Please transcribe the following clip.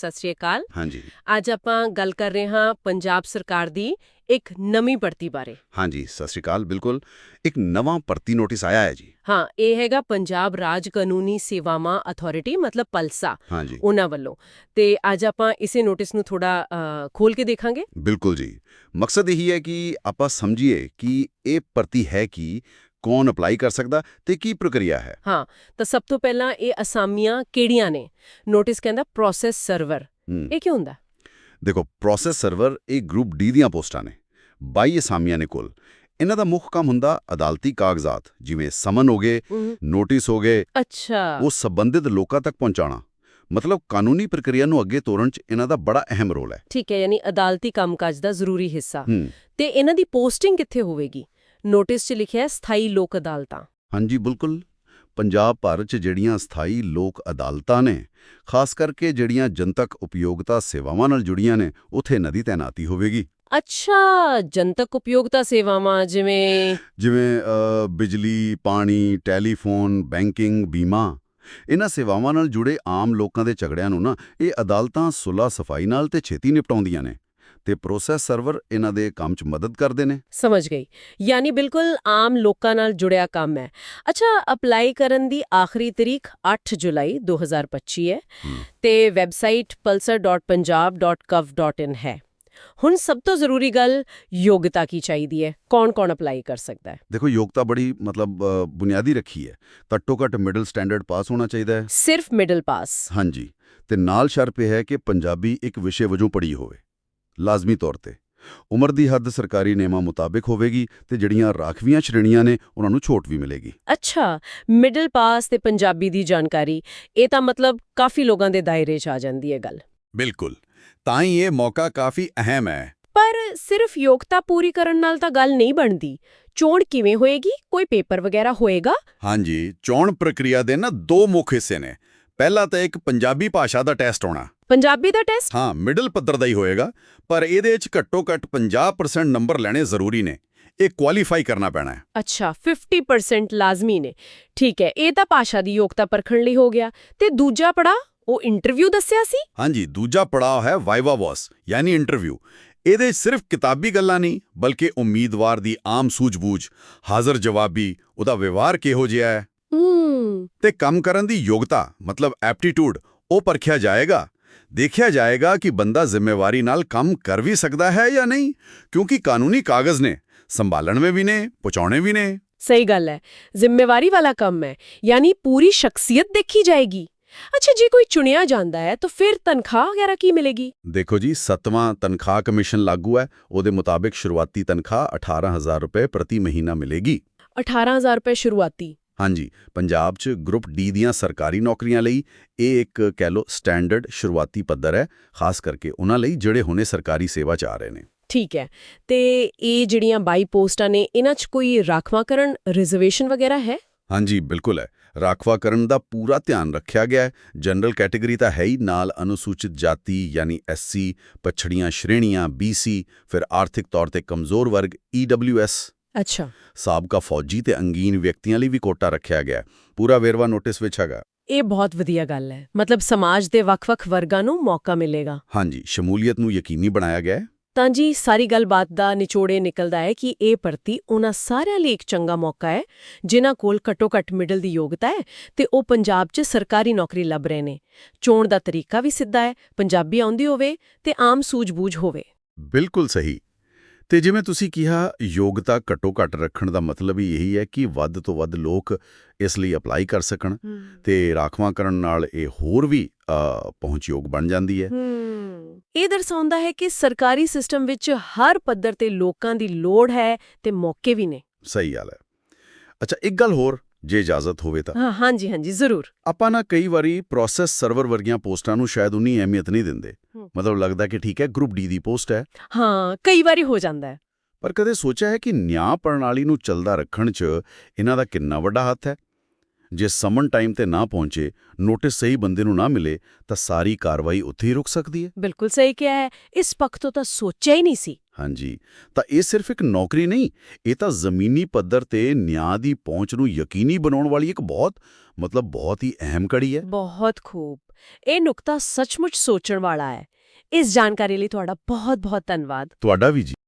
ਸਤਿ ਸ਼੍ਰੀ ਅਕਾਲ। ਹਾਂਜੀ। ਅੱਜ ਆਪਾਂ ਗੱਲ ਕਰ ਰਹੇ ਹਾਂ ਪੰਜਾਬ ਸਰਕਾਰ ਦੀ ਇੱਕ ਨਵੀਂ ਭਰਤੀ ਬਾਰੇ। ਹਾਂਜੀ ਸਤਿ ਸ਼੍ਰੀ ਅਕਾਲ ਬਿਲਕੁਲ। ਇੱਕ ਨਵਾਂ ਭਰਤੀ ਨੋਟਿਸ ਆਇਆ ਹੈ ਜੀ। ਹਾਂ ਇਹ ਹੈਗਾ ਪੰਜਾਬ ਰਾਜ ਕਾਨੂੰਨੀ ਸੇਵਾਵਾਂ ਅਥਾਰਟੀ ਮਤਲਬ ਪਲਸਾ ਹਾਂਜੀ। ਉਹਨਾਂ ਵੱਲੋਂ। ਤੇ ਅੱਜ ਆਪਾਂ ਇਸੇ ਨੋਟਿਸ ਨੂੰ ਥੋੜਾ ਖੋਲ ਕੇ ਦੇਖਾਂਗੇ। ਬਿਲਕੁਲ ਜੀ। ਮਕਸਦ ਇਹੀ ਹੈ ਕਿ ਆਪਾਂ ਸਮਝੀਏ ਕਿ ਇਹ ਭਰਤੀ ਹੈ ਕੀ? ਕੌਣ ਅਪਲਾਈ ਕਰ ਸਕਦਾ ਤੇ ਕੀ ਪ੍ਰਕਿਰਿਆ ਹੈ? ਹਾਂ ਤਾਂ ਸਭ ਤੋਂ ਪਹਿਲਾਂ ਇਹ ਅਸਾਮੀਆਂ ਕਿਹੜੀਆਂ ਨੇ? ਨੋਟਿਸ ਕਹਿੰਦਾ ਪ੍ਰੋਸੈਸ ਸਰਵਰ। ਇਹ ਕੀ ਹੁੰਦਾ? ਦੇਖੋ ਪ੍ਰੋਸੈਸ ਸਰਵਰ ਇਹ ਗਰੁੱਪ ਡੀ ਦੀਆਂ ਪੋਸਟਾਂ ਨੇ। 22 ਅਸਾਮੀਆਂ ਨੇ ਕੁੱਲ। ਇਹਨਾਂ ਦਾ ਮੁੱਖ ਕੰਮ ਹੁੰਦਾ ਅਦਾਲਤੀ ਕਾਗਜ਼ਾਤ ਜਿਵੇਂ ਸਮਨ ਹੋ ਗਏ ਨੋਟਿਸ ਹੋ ਗਏ। ਅੱਛਾ। ਉਹ ਸੰਬੰਧਿਤ ਲੋਕਾਂ ਤੱਕ ਪਹੁੰਚਾਉਣਾ। ਮਤਲਬ ਕਾਨੂੰਨੀ ਪ੍ਰਕਿਰਿਆ ਨੂੰ ਅੱਗੇ ਤੋਰਨ 'ਚ ਇਹਨਾਂ ਦਾ ਬੜਾ ਅਹਿਮ ਰੋਲ ਹੈ। ਠੀਕ ਹੈ ਯਾਨੀ ਅਦਾਲਤੀ ਕੰਮਕਾਜ ਦਾ ਜ਼ਰੂਰੀ ਹਿੱਸਾ। ਤੇ ਇਹਨਾਂ ਦੀ ਪੋਸਟਿੰਗ ਕਿੱਥੇ ਹੋਵੇਗੀ? ਨੋਟਿਸ 'ਚ ਲਿਖਿਆ ਹੈ ਸਥਾਈ ਲੋਕ ਅਦਾਲਤਾਂ। ਹਾਂਜੀ ਬਿਲਕੁਲ। ਪੰਜਾਬ ਭਾਰਤ 'ਚ ਜਿਹੜੀਆਂ ਸਥਾਈ ਲੋਕ ਅਦਾਲਤਾਂ ਨੇ ਖਾਸ ਕਰਕੇ ਜਿਹੜੀਆਂ ਜਨਤਕ ਉਪਯੋਗਤਾ ਸੇਵਾਵਾਂ ਨਾਲ ਜੁੜੀਆਂ ਨੇ ਉੱਥੇ ਇਹਨਾਂ ਦੀ ਤੈਨਾਤੀ ਹੋਵੇਗੀ। ਅੱਛਾ! ਜਨਤਕ ਉਪਯੋਗਤਾ ਸੇਵਾਵਾਂ ਜਿਵੇਂ ਜਿਵੇਂ ਅ, ਬਿਜਲੀ ਪਾਣੀ ਟੈਲੀਫੋਨ ਬੈਂਕਿੰਗ ਬੀਮਾ ਇਹਨਾਂ ਸੇਵਾਵਾਂ ਨਾਲ ਜੁੜੇ ਆਮ ਲੋਕਾਂ ਦੇ ਝਗੜਿਆਂ ਨੂੰ ਨਾ ਇਹ ਅਦਾਲਤਾਂ ਸੁਲਹ ਸਫ਼ਾਈ ਨਾਲ ਤੇ ਛੇਤੀ ਨਿਪਟਾਉਂਦੀਆਂ ਨੇ। ਤੇ ਪ੍ਰੋਸੈਸ ਸਰਵਰ ਇਹਨਾਂ ਦੇ ਕੰਮ 'ਚ ਮਦਦ ਕਰਦੇ ਨੇ। ਸਮਝ ਗਈ। ਯਾਨੀ ਬਿਲਕੁਲ ਆਮ ਲੋਕਾਂ ਨਾਲ ਜੁੜਿਆ ਕੰਮ ਹੈ। ਅੱਛਾ ਅਪਲਾਈ ਕਰਨ ਦੀ ਆਖਰੀ ਤਰੀਕ 8 ਜੁਲਾਈ 2025 ਹੈ। ਤੇ ਵੈਬਸਾਈਟ pulsar.punjab.gov.in ਹੈ। ਹੁਣ ਸਭ ਤੋਂ ਜ਼ਰੂਰੀ ਗੱਲ ਯੋਗਤਾ ਕੀ ਚਾਹੀਦੀ ਹੈ? ਕੌਣ-ਕੌਣ ਅਪਲਾਈ ਕਰ ਸਕਦਾ ਹੈ? ਦੇਖੋ ਯੋਗਤਾ ਬੜੀ ਮਤਲਬ ਬੁਨਿਆਦੀ ਰੱਖੀ ਹੈ। ਘੱਟੋ ਘੱਟ ਮਿਡਲ ਸਟੈਂਡਰਡ ਪਾਸ ਹੋਣਾ ਚਾਹੀਦਾ ਹੈ। ਸਿਰਫ ਮਿਡਲ ਪਾਸ। ਹਾਂਜੀ। ਤੇ ਨਾਲ ਸ਼ਰਤ ਇਹ ਹੈ ਕਿ ਪੰਜਾਬੀ ਇੱਕ ਵਿਸ਼ੇ ਵਜੋਂ ਪੜ੍ਹੀ ਹੋਵੇ। ਲਾਜ਼ਮੀ ਤੌਰ ਤੇ। ਉਮਰ ਦੀ ਹੱਦ ਸਰਕਾਰੀ ਨਿਯਮਾਂ ਮੁਤਾਬਿਕ ਹੋਵੇਗੀ ਤੇ ਜਿਹੜੀਆਂ ਰਾਖਵੀਆਂ ਸ਼੍ਰੇਣੀਆਂ ਨੇ ਉਹਨਾਂ ਨੂੰ ਛੋਟ ਵੀ ਮਿਲੇਗੀ। ਅੱਛਾ ਮਿਡਲ ਪਾਸ ਤੇ ਪੰਜਾਬੀ ਦੀ ਜਾਣਕਾਰੀ। ਇਹ ਤਾਂ ਮਤਲਬ ਕਾਫੀ ਲੋਕਾਂ ਦੇ ਦਾਇਰੇ 'ਚ ਆ ਜਾਂਦੀ ਹੈ ਗੱਲ। ਬਿਲਕੁਲ। ਤਾਂ ਹੀ ਇਹ ਮੌਕਾ ਕਾਫੀ ਅਹਿਮ ਹੈ। ਪਰ ਸਿਰਫ ਯੋਗਤਾ ਪੂਰੀ ਕਰਨ ਨਾਲ ਤਾਂ ਗੱਲ ਨਹੀਂ ਬਣਦੀ। ਚੋਣ ਕਿਵੇਂ ਹੋਏਗੀ? ਕੋਈ ਪੇਪਰ ਵਗੈਰਾ ਹੋਏਗਾ? ਹਾਂਜੀ ਚੋਣ ਪ੍ਰਕਿਰਿਆ ਦੇ ਨਾ ਦੋ ਮੁੱਖ ਹਿੱਸੇ ਨੇ। ਪਹਿਲਾ ਤਾਂ ਇੱਕ ਪੰਜਾਬੀ ਭਾਸ਼ਾ ਦਾ ਟੈਸਟ ਹੋਣਾ। ਪੰਜਾਬੀ ਦਾ ਟੈਸਟ ਹਾਂ ਮਿਡਲ ਪੱਧਰ ਦਾ ਹੀ ਹੋਏਗਾ ਪਰ ਇਹਦੇ 'ਚ ਘੱਟੋ ਘੱਟ 50% ਨੰਬਰ ਲੈਣੇ ਜ਼ਰੂਰੀ ਨੇ। ਇਹ ਕੁਆਲੀਫਾਈ ਕਰਨਾ ਪੈਣਾ ਹੈ। ਅੱਛਾ 50% ਲਾਜ਼ਮੀ ਨੇ। ਠੀਕ ਹੈ ਇਹ ਤਾਂ ਭਾਸ਼ਾ ਦੀ ਯੋਗਤਾ ਪਰਖਣ ਲਈ ਹੋ ਗਿਆ। ਤੇ ਦੂਜਾ ਪੜਾ ਉਹ ਇੰਟਰਵਿਊ ਦੱਸਿਆ ਸੀ? ਹਾਂਜੀ ਦੂਜਾ ਪੜਾਅ ਹੈ ਵਾਈਵਾ ਵਾਸ ਯਾਨੀ ਇੰਟਰਵਿਊ ਇਹਦੇ ਸਿਰਫ ਕਿਤਾਬੀ ਗੱਲਾਂ ਨਹੀਂ ਬਲਕਿ ਉਮੀਦਵਾਰ ਦੀ ਆਮ ਸੂਝ-ਬੂਝ ਹਾਜ਼ਰ ਜਵਾਬੀ ਉਹਦਾ ਵਿਵਹਾਰ ਕਿਹੋ ਜਿਹਾ ਹੈ? ਹੂੰ। ਤੇ ਕੰਮ ਕਰਨ ਦੀ ਯੋਗਤਾ ਮਤਲਬ ਐਪਟੀਟਿਊਡ ਉਹ ਪਰਖਿਆ ਜਾਏਗਾ। ਦੇਖਿਆ ਜਾਏਗਾ ਕਿ ਬੰਦਾ ਜ਼ਿੰਮੇਵਾਰੀ ਨਾਲ ਕੰਮ ਕਰ ਵੀ ਸਕਦਾ ਹੈ ਜਾਂ ਨਹੀਂ ਕਿਉਂਕਿ ਕਾਨੂੰਨੀ ਕਾਗਜ਼ ਨੇ ਸੰਭਾਲਣਵੇਂ ਵੀ ਨੇ ਪਹੁੰਚਾਉਣੇ ਵੀ ਨੇ। ਸਹੀ ਗੱਲ ਹੈ। ਜ਼ਿੰਮੇਵਾਰੀ ਵਾਲਾ ਕੰਮ ਹੈ ਯਾਨੀ ਪੂਰੀ ਸ਼ਖਸੀਅਤ ਦੇਖੀ ਜਾਏਗੀ। ਅੱਛਾ ਜੇ ਕੋਈ ਚੁਣਿਆ ਜਾਂਦਾ ਹੈ ਤਾਂ ਫਿਰ ਤਨਖਾਹ ਵਗੈਰਾ ਕੀ ਮਿਲੇਗੀ? ਦੇਖੋ ਜੀ ਸੱਤਵਾਂ ਤਨਖਾਹ ਕਮਿਸ਼ਨ ਲਾਗੂ ਹੈ ਉਹਦੇ ਮੁਤਾਬਿਕ ਸ਼ੁਰੂਆਤੀ ਤਨਖਾਹ 18000 ਰੁਪਏ ਪ੍ਰਤੀ ਮਹੀਨਾ ਮਿਲੇਗੀ। 18000 ਰੁਪਏ ਸ਼ੁਰੂਆਤੀ। ਹਾਂਜੀ ਪੰਜਾਬ 'ਚ ਗਰੁੱਪ ਡੀ ਦੀਆਂ ਸਰਕਾਰੀ ਨੌਕਰੀਆਂ ਲਈ ਇਹ ਇੱਕ ਕਹਿ ਲੋ ਸਟੈਂਡਰਡ ਸ਼ੁਰੂਆਤੀ ਪੱਧਰ ਹੈ ਖਾਸ ਕਰਕੇ ਉਹਨਾਂ ਲਈ ਜਿਹੜੇ ਹੁਣੇ ਸਰਕਾਰੀ ਸੇਵਾ 'ਚ ਆ ਰਹੇ ਨੇ। ਠੀਕ ਹੈ ਤੇ ਇਹ ਜਿਹੜੀਆਂ 22 ਪੋਸਟਾਂ ਨੇ ਇਹਨਾਂ 'ਚ ਕੋਈ ਰਾਖਵਾਂਕਰਨ ਰਿਜ਼ਰਵੇਸ਼ਨ ਵਗੈਰਾ ਹੈ? ਹਾਂਜੀ ਬਿਲਕੁਲ ਹੈ। ਰਾਖਵਾਕਰਨ ਦਾ ਪੂਰਾ ਧਿਆਨ ਰੱਖਿਆ ਗਿਆ ਹੈ। ਜਨਰਲ ਕੈਟਾਗਰੀ ਤਾਂ ਹੈ ਹੀ ਨਾਲ ਅਨੁਸੂਚਿਤ ਜਾਤੀ ਯਾਨੀ ਐਸਸੀ ਪਛੜੀਆਂ ਸ਼੍ਰੇਣੀਆਂ ਬੀਸੀ ਫਿਰ ਆਰਥਿਕ ਤੌਰ ਤੇ ਕਮਜ਼ੋਰ ਵਰਗ ਈਡਬਲਯੂਐਸ ਅੱਛਾ। ਸਾਬਕਾ ਫੌਜੀ ਤੇ ਅੰਗੀਨ ਵਿਅਕਤੀਆਂ ਲਈ ਵੀ ਕੋਟਾ ਰੱਖਿਆ ਗਿਆ। ਪੂਰਾ ਵੇਰਵਾ ਨੋਟਿਸ ਵਿੱਚ ਹੈਗਾ। ਇਹ ਬਹੁਤ ਵਧੀਆ ਗੱਲ ਹੈ। ਮਤਲਬ ਸਮਾਜ ਦੇ ਵੱਖ-ਵੱਖ ਵਰਗਾਂ ਨੂੰ ਮੌਕਾ ਮਿਲੇਗਾ। ਹਾਂਜੀ ਸ਼ਮੂਲੀਅਤ ਨੂੰ ਯਕੀਨੀ ਬਣਾਇਆ ਗਿਆ ਹੈ। ਤਾਂ ਜੀ ਸਾਰੀ ਗੱਲਬਾਤ ਦਾ ਨਿਚੋੜੇ ਨਿਕਲਦਾ ਹੈ ਕਿ ਇਹ ਭਰਤੀ ਉਹਨਾਂ ਸਾਰਿਆਂ ਲਈ ਇੱਕ ਚੰਗਾ ਮੌਕਾ ਹੈ ਜਿਨ੍ਹਾਂ ਕੋਲ ਘੱਟੋ-ਘੱਟ ਮਿਡਲ ਦੀ ਯੋਗਤਾ ਹੈ ਤੇ ਉਹ ਪੰਜਾਬ 'ਚ ਸਰਕਾਰੀ ਨੌਕਰੀ ਲੱਭ ਰਹੇ ਨੇ। ਚੋਣ ਦਾ ਤਰੀਕਾ ਵੀ ਸਿੱਧਾ ਹੈ ਪੰਜਾਬੀ ਆਉਂਦੀ ਹੋਵੇ ਤੇ ਆਮ ਸੂਝ-ਬੂਝ ਹੋਵੇ। ਬਿਲਕੁਲ ਸਹੀ। ਤੇ ਜਿਵੇਂ ਤੁਸੀਂ ਕਿਹਾ ਯੋਗਤਾ ਘੱਟੋ ਘੱਟ ਰੱਖਣ ਦਾ ਮਤਲਬ ਹੀ ਇਹੀ ਹੈ ਕਿ ਵੱਧ ਤੋਂ ਵੱਧ ਲੋਕ ਇਸ ਲਈ ਅਪਲਾਈ ਕਰ ਸਕਣ ਤੇ ਰਾਖਵਾਂਕਰਨ ਨਾਲ ਇਹ ਹੋਰ ਵੀ ਪਹੁੰਚਯੋਗ ਬਣ ਜਾਂਦੀ ਹੈ। ਹੂੰ। ਇਹ ਦਰਸਾਉਂਦਾ ਹੈ ਕਿ ਸਰਕਾਰੀ ਸਿਸਟਮ ਵਿੱਚ ਹਰ ਪੱਧਰ ਤੇ ਲੋਕਾਂ ਦੀ ਲੋੜ ਹੈ ਤੇ ਮੌਕੇ ਵੀ ਨੇ। ਸਹੀ ਗੱਲ ਹੈ। ਅੱਛਾ ਇੱਕ ਗੱਲ ਹੋਰ ਜੇ ਇਜਾਜ਼ਤ ਹੋਵੇ ਤਾਂ। ਹਾਂ ਹਾਂਜੀ ਹਾਂਜੀ ਜ਼ਰੂਰ। ਆਪਾਂ ਨਾ ਕਈ ਵਾਰੀ ਪ੍ਰੋਸੈਸ ਸਰਵਰ ਵਰਗੀਆਂ ਪੋਸਟਾਂ ਨੂੰ ਸ਼ਾਇਦ ਉਨੀ ਅਹਿਮੀਅਤ ਨਹੀਂ ਦਿੰਦੇ। ਮਤਲਬ ਲੱਗਦਾ ਕਿ ਠੀਕ ਹੈ ਗਰੁੱਪ ਡੀ ਦੀ ਪੋਸਟ ਹੈ। ਹਾਂ ਕਈ ਵਾਰੀ ਹੋ ਜਾਂਦਾ ਹੈ। ਪਰ ਕਦੇ ਸੋਚਿਆ ਹੈ ਕਿ ਨਿਆਂ ਪ੍ਰਣਾਲੀ ਨੂੰ ਚੱਲਦਾ ਰੱਖਣ 'ਚ ਇਹਨਾਂ ਦਾ ਕਿੰਨਾ ਵੱਡਾ ਹੱਥ ਹੈ? ਜੇ ਸਮਨ ਟਾਈਮ ਤੇ ਨਾ ਪਹੁੰਚੇ ਨੋਟਿਸ ਸਹੀ ਬੰਦੇ ਨੂੰ ਨਾ ਮਿਲੇ ਤਾਂ ਸਾਰੀ ਕਾਰਵਾਈ ਉੱਥੇ ਹੀ ਰੁਕ ਸਕਦੀ ਹੈ। ਬਿਲਕੁਲ ਸਹੀ ਕਿਹਾ ਹੈ। ਇਸ ਪੱਖ ਤੋਂ ਤਾਂ ਸੋਚਿਆ ਹੀ ਨਹੀਂ ਸੀ। ਹਾਂਜੀ। ਤਾਂ ਇਹ ਸਿਰਫ ਇੱਕ ਨੌਕਰੀ ਨਹੀਂ ਇਹ ਤਾਂ ਜ਼ਮੀਨੀ ਪੱਧਰ ਤੇ ਨਿਆਂ ਦੀ ਪਹੁੰਚ ਨੂੰ ਯਕੀਨੀ ਬਣਾਉਣ ਵਾਲੀ ਇੱਕ ਬਹੁਤ ਮਤਲਬ ਬਹੁਤ ਹੀ ਅਹਿਮ ਕੜੀ ਹੈ। ਬਹੁਤ ਖੂਬ। ਇਹ ਨੁਕਤਾ ਸੱਚਮੁੱਚ ਸੋਚਣ ਵਾਲਾ ਹੈ। ਇਸ ਜਾਣਕਾਰੀ ਲਈ ਤੁਹਾਡਾ ਬਹੁਤ-ਬਹੁਤ ਧੰਨਵਾਦ। ਤੁਹਾਡਾ ਵੀ ਜੀ।